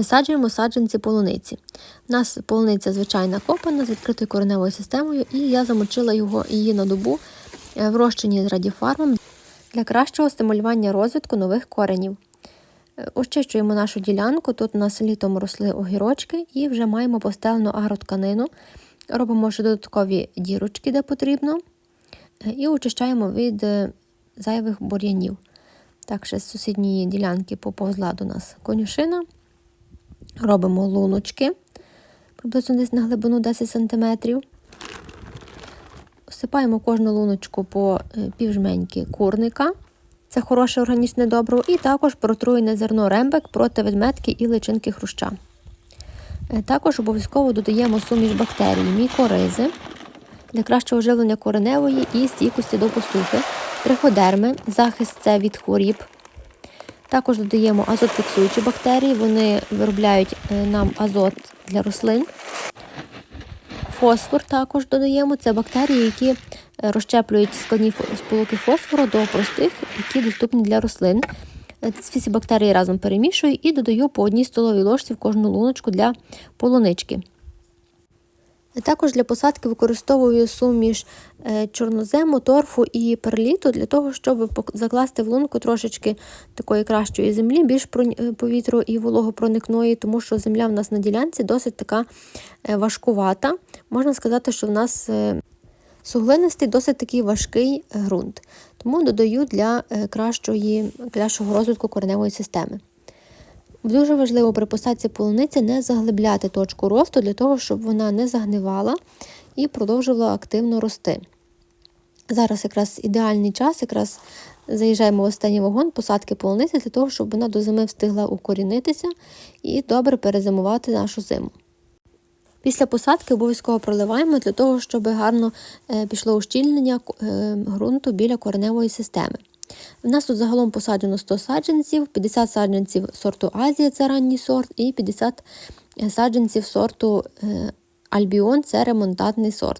Висаджуємо саджанці полуниці. У нас полуниця звичайна копана з відкритою кореневою системою, і я замочила його її на добу е, в розчині з радіфармом для кращого стимулювання розвитку нових коренів. Е, Очищуємо нашу ділянку. Тут у нас літом росли огірочки, і вже маємо постелену агротканину. Робимо ще додаткові дірочки, де потрібно, е, і очищаємо від зайвих бур'янів. Так, ще з сусідньої ділянки поповзла до нас конюшина. Робимо луночки приблизно десь на глибину 10 см. Осипаємо кожну луночку по е, півжменьки курника. Це хороше органічне добриво. І також протруєне зерно рембек проти ведметки і личинки хруща. Е, Також обов'язково додаємо суміш бактерій, мікоризи для кращого живлення кореневої і стійкості до посухи, триходерми, захист це від хворіб. Також додаємо азотфіксуючі бактерії, вони виробляють е, нам азот для рослин. Фосфор також додаємо. Це бактерії, які е, розщеплюють складні сполуки фосфору до простих, які доступні для рослин. Е, Ці всі бактерії разом перемішую і додаю по одній столовій ложці в кожну луночку для полунички. Також для посадки використовую суміш е, чорнозему, торфу і перліту для того, щоб закласти в лунку трошечки такої кращої землі, більш е, повітру і вологопроникної, тому що земля в нас на ділянці досить така е, важкувата. Можна сказати, що в нас суглинистий досить такий важкий ґрунт. Тому додаю для кращої, кращого розвитку кореневої системи. Дуже важливо при посадці полуниці не заглибляти точку росту для того, щоб вона не загнивала і продовжувала активно рости. Зараз якраз ідеальний час, якраз заїжджаємо в останній вагон посадки полуниці для того, щоб вона до зими встигла укорінитися і добре перезимувати нашу зиму. Після посадки обов'язково проливаємо для того, щоб гарно е, пішло ущільнення е, ґрунту біля кореневої системи. У нас тут загалом посаджено 100 саджанців, 50 саджанців сорту Азія, це ранній сорт, і 50 саджанців сорту е, Альбіон, це ремонтантний сорт.